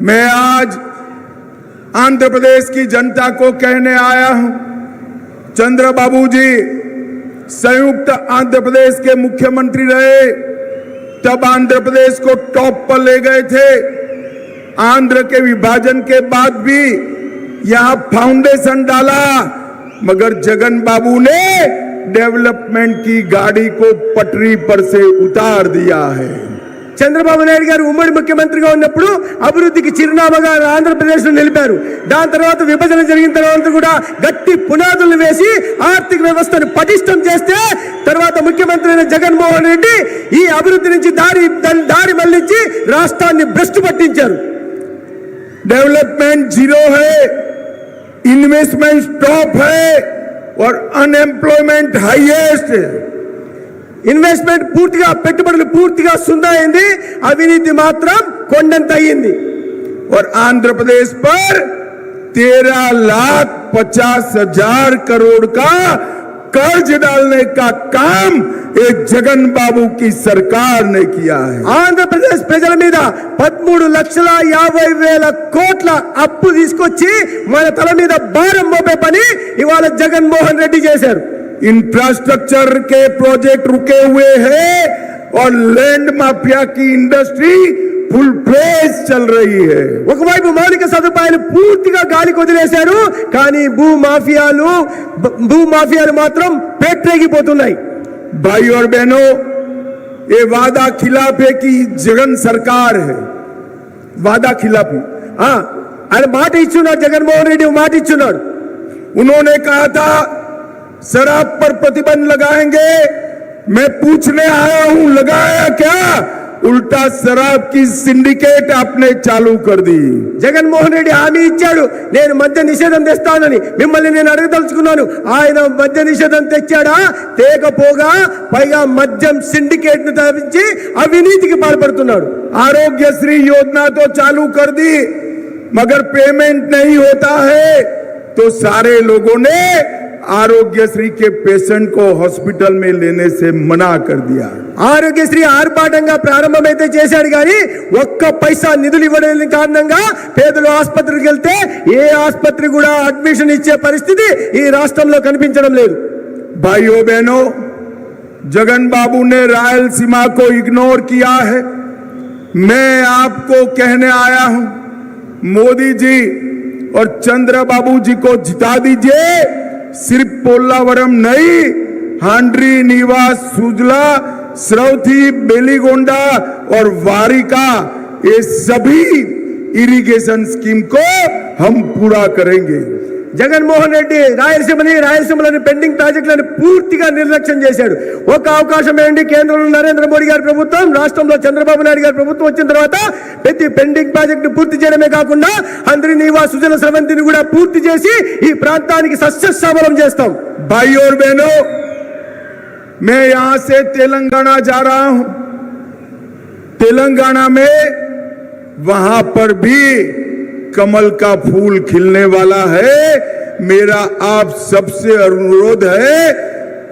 मैं आज आंध्र प्रदेश की जनता को कहने आया हूँ। चंद्र बाबू जी संयुक्त आंध्र प्रदेश के मुख्यमंत्री रहे, तब आंध्र प्रदेश को टॉप पर ले गए थे। आंध्र के विभाजन के बाद भी यहाँ फाउंडेशन डाला, मगर जगन बाबू ने डेवलपमेंट की गाड़ी को पटरी पर से उतार दिया है। చంద్రబాబు నాయుడు గారు ఉమ్మడి ముఖ్యమంత్రిగా ఉన్నప్పుడు అభివృద్ధికి చిరునామాగా ఆంధ్రప్రదేశ్ లో నిలిపారు దాని తర్వాత విభజన జరిగిన తర్వాత కూడా గట్టి పునాదులు వేసి ఆర్థిక వ్యవస్థను పటిష్టం చేస్తే తర్వాత ముఖ్యమంత్రి అయిన జగన్మోహన్ రెడ్డి ఈ అభివృద్ధి నుంచి దారి దారి మళ్లించి రాష్ట్రాన్ని భ్రష్టు పట్టించారు डेवलपमेंट जीरो है इन्वेस्टमेंट स्टॉप है और अनएम्प्लॉयमेंट हाईएस्ट है ఇన్వెస్ట్మెంట్ పూర్తిగా పెట్టుబడులు పూర్తిగా సున్నా అయింది అవినీతి మాత్రం కొండంత అయ్యింది और आंध्र प्रदेश पर तेरह लाख पचास हजार करोड़ का कर्ज डालने का काम एक जगन बाबू की सरकार ने किया है ఆంధ్రప్రదేశ్ ప్రజల మీద పదమూడు లక్షల యాభై వేల కోట్ల అప్పు తీసుకొచ్చి మన తల మీద భారం మోపే పని ఇవాళ జగన్మోహన్ రెడ్డి చేశారు इंफ्रास्ट्रक्चर के प्रोजेक्ट रुके हुए हैं और लैंड माफिया की इंडस्ट्री फुल फ्लेज चल रही है ఒకవైపు మౌలిక సదుపాయాలు పూర్తిగా గాలి వదిలేశారు కానీ భూ మాఫియాలు బ- భూ మాఫియాలు మాత్రం పేట్రేగిపోతున్నాయి भाई और बहनों ये वादा खिलाफे की जगन सरकार है वादा खिलाफी ఆ, ఆయన మాట ఇచ్చున్నాడు జగన్మోహన్ రెడ్డి మాట ఇచ్చున్నాడు उन्होंने कहा था शराब पर प्रतिबंध लगाएंगे मैं पूछने आया हूं लगाया क्या उल्टा शराब की सिंडिकेट आपने चालू कर दी జగన్మోహన్ రెడ్డి హామీ ఇచ్చాడు నేను మద్య నిషేధం తెస్తానని మిమ్మల్ని నేను అడగదలుచుకున్నాను ఆయన మద్య నిషేధం తెచ్చాడా తేకపోగా పైగా మద్యం సిండికేట్ ను తప్పించి అవినీతికి పాల్పడుతున్నాడు आरोग्य श्री योजना तो चालू कर दी मगर पेमेंट नहीं होता है तो सारे लोगों ने आरोग्य श्री के पेशेंट को हॉस्पिटल में लेने से मना कर दिया ఆరోగ్యశ్రీ ఆర్భాటంగా ప్రారంభమైతే చేశాడు కానీ ఒక్క పైసా నిధులు ఇవ్వడం కారణంగా పేదలు ఆసుపత్రికి వెళ్తే ఏ ఆసుపత్రి కూడా అడ్మిషన్ ఇచ్చే పరిస్థితి ఈ రాష్ట్రంలో కనిపించడం లేదు भाइयों बहनों जगन बाबू ने रायलसीमा को इग्नोर किया है मैं आपको कहने आया हूं मोदी जी और चंद्र बाबू जी को जिता दीजिए सिर्फ़ पोलावरम नहीं, हांड्री, निवास, सुजला, श्रौथी, बेलीगोंडा और वारिका, ये सभी इरिगेशन स्कीम को हम पूरा करेंगे। జగన్మోహన్ రెడ్డి రాయలసీమని రాయలసీమలోని పెండింగ్ ప్రాజెక్టులను పూర్తిగా నిర్లక్ష్యం చేశాడు. ఒక అవకాశం ఏంటి? కేంద్రంలో నరేంద్ర మోడీ గారి ప్రభుత్వం రాష్ట్రంలో చంద్రబాబు నాయుడు గారి ప్రభుత్వం వచ్చిన తర్వాత ప్రతి పెండింగ్ ప్రాజెక్టు పూర్తి చేయడమే కాకుండా అందరి వా సుజల స్రవంతిని కూడా పూర్తి చేసి ఈ ప్రాంతానికి సస్యశ్యామలం చేస్తాం. బయోర్ బేను మే ఆసే తెలంగాణ జారా తెలంగాణ మే వహా పర్ భీ कमल का फूल खिलने वाला है। मेरा आप सबसे अनुरोध है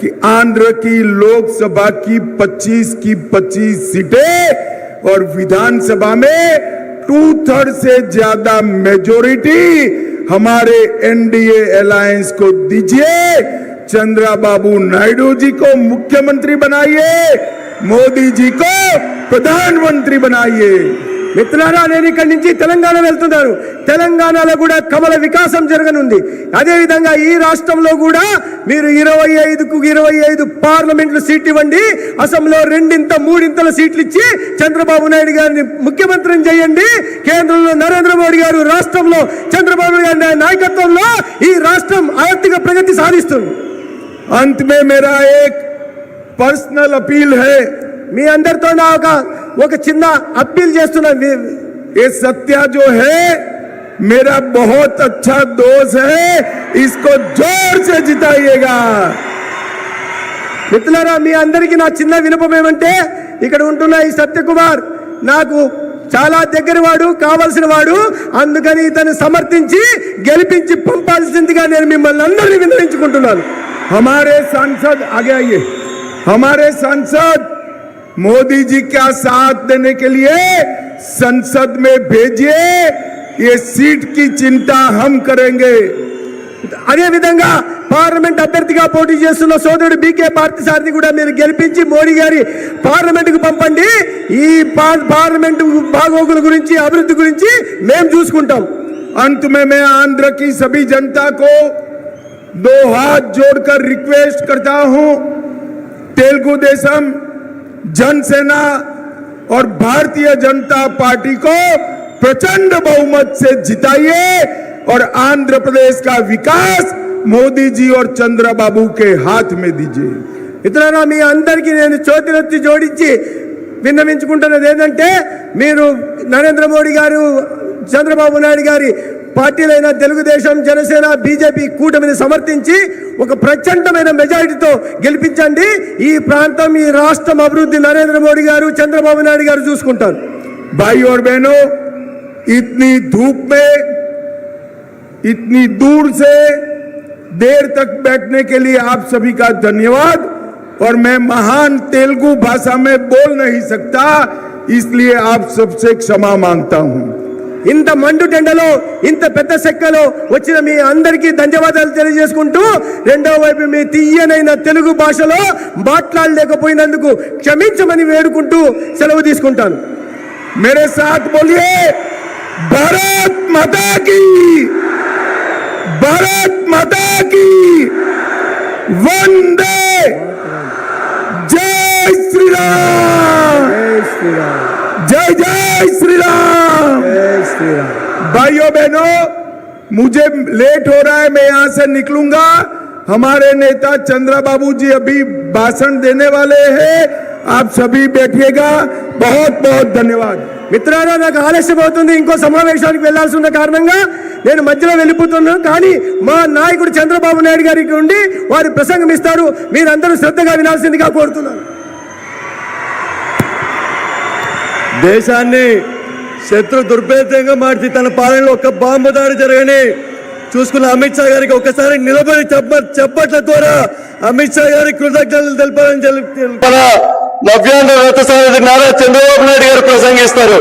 कि आंध्र की लोकसभा की 25 की 25 सीटें और विधानसभा में टू थर्ड से ज़्यादा मेजोरिटी हमारे एनडीए अलायंस को दीजिए। चंद्रा बाबू नायडू जी को मुख्यमंत्री बनाइए। मोदी जी को प्रधानमंत्री बनाइए। మిత్రులారా నేను ఇక్కడి నుంచి తెలంగాణ వెళ్తున్నారు తెలంగాణలో కూడా కమల వికాసం జరగనుంది. అదేవిధంగా ఈ రాష్ట్రంలో కూడా మీరు ఇరవై ఐదుకు ఇరవై ఐదు పార్లమెంట్లు సీట్లు ఇవ్వండి. అసెంబ్లీలో రెండింత మూడింతల సీట్లు ఇచ్చి చంద్రబాబు నాయుడు గారిని ముఖ్యమంత్రి చేయండి. కేంద్రంలో నరేంద్ర మోడీ గారు రాష్ట్రంలో చంద్రబాబు గారి నాయకత్వంలో ఈ రాష్ట్రం ఆర్థిక ప్రగతి సాధిస్తుంది. అంతమే మేరా పర్సనల్ అపీల్ హై మీ అందరితో నా ఒక ఒక చిన్న అప్పీల్ చేస్తున్నా. ఏ సత్య జో హే మేరా బహుత్ అచ్చా దోస్ హే ఇస్కో జోర్ సే జితాయేగా. మిత్రులారా మీ అందరికీ నా చిన్న వినపం ఏమంటే ఇక్కడ ఉంటున్న ఈ సత్యకుమార్ నాకు చాలా దగ్గర వాడు కావలసిన వాడు అందుకని ఇతను సమర్థించి గెలిపించి పంపాల్సిందిగా నేను మిమ్మల్ని అందరినీ వినరించుకుంటున్నాను హమారే సాంసద్ ఆగే. హమారే సాంసద్. मोदी जी का साथ देने के लिए संसद में भेजिए ये सीट की चिंता हम करेंगे అదే విధంగా పార్లమెంట్ అభ్యర్థిగా పోటీ చేస్తున్న సోదరుడు బీకే పార్థసారథి కూడా మీరు గెలిపించి మోడీ గారి పార్లమెంట్ కు పంపండి ఈ పా- పార్లమెంట్ బాగోగుల గురించి అభివృద్ధి గురించి మేము చూసుకుంటాం अंत में मैं आंध्र की सभी जनता को दो हाथ जोड़कर रिक्वेस्ट करता हूं तेलुगु देशम जनसेना और भारतीय जनता पार्टी को प्रचंड बहुमत से जिताइए और आंध्र प्रदेश का विकास मोदी जी और चंद्रबाबू के हाथ में दीजिए ఇతరుల మీ అందరికీ నేను చేతులెత్తి జోడించి విన్నవించుకుంటున్నది ఏంటంటే మీరు నరేంద్ర మోడీ గారు చంద్రబాబు నాయుడు గారి పార్టీలైన తెలుగుదేశం జనసేన బీజేపీ కూటమిని సమర్థించి ఒక ప్రచండమైన మెజారిటీతో గెలిపించండి ఈ ప్రాంతం ఈ రాష్ట్రం అభివృద్ధి నరేంద్ర మోడీ గారు చంద్రబాబు నాయుడు గారు చూసుకుంటారు भाई और बहनों इतनी धूप में इतनी दूर से देर तक बैठने के लिए आप सभी का धन्यवाद और मैं महान तेलुगु भाषा में बोल नहीं सकता इसलिए आप सबसे क्षमा मांगता हूं ఇంత మండు టెండలో ఇంత పెద్ద సెక్కలో వచ్చిన మీ అందరికీ ధన్యవాదాలు తెలియజేసుకుంటూ రెండవ వైపు మీ తీయనైన తెలుగు భాషలో మాట్లాడలేకపోయినందుకు క్షమించమని వేడుకుంటూ సెలవు తీసుకుంటాను. మేరే సాత్ బోలియే భారత్ మతాకి భారత్ మతాకి వందే! జై శ్రీరామ్! జై శ్రీరామ్! जय श्री राम जय जय श्री राम भाइयों बहनों मुझे लेट हो रहा है मैं यहां से निकलूंगा हमारे नेता चंद्रा बाबू जी अभी भाषण देने वाले हैं आप सभी बैठिएगा बहुत बहुत धन्यवाद మిత్రారా నాకు ఆలస్యం అవుతుంది ఇంకో సమావేశానికి వెళ్లాల్సి ఉన్న కారణంగా నేను మధ్యలో వెళ్ళిపోతున్నాను కానీ మా నాయకుడు చంద్రబాబు నాయుడు గారికి ఉండి వారి ప్రసంగం ఇస్తారు మీరందరూ శ్రద్ధగా వినాల్సిందిగా కోరుతున్నాను దేశాన్ని శత్రు దుర్భేద్యంగా మార్చి తన పాలనలో ఒక బాంబు దాడి జరగని చూసుకున్న అమిత్ షా గారికి ఒకసారి నిలబడి చెప్ప చెప్పట్ల ద్వారా అమిత్ షా గారికి కృతజ్ఞతలు తెలపాలని తెలు- నవ్యాంధ్ర రథసారథి నారా చంద్రబాబు నాయుడు గారు ప్రసంగిస్తారు.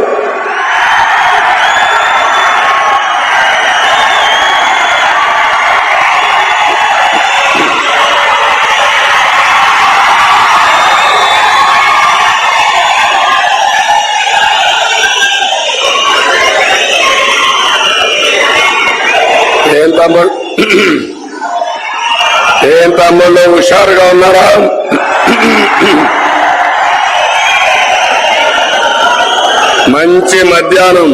తమ్ముడు ఏం తమ్ముళ్ళు హుషారుగా ఉన్నారా? మంచి మధ్యాహ్నం.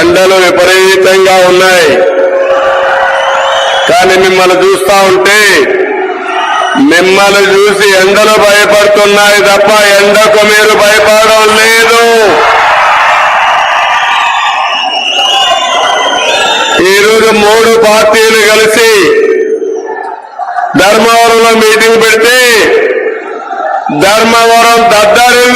ఎండలు విపరీతంగా ఉన్నాయి. కానీ మిమ్మల్ని చూస్తా ఉంటే మిమ్మల్ని చూసి ఎండలు భయపడుతున్నాయి తప్ప ఎండకు మీరు భయపడడం లేదు. ఈరోజు మూడు పార్టీలు కలిసి ధర్మవరంలో మీటింగ్ పెడితే ధర్మవరం దద్దరి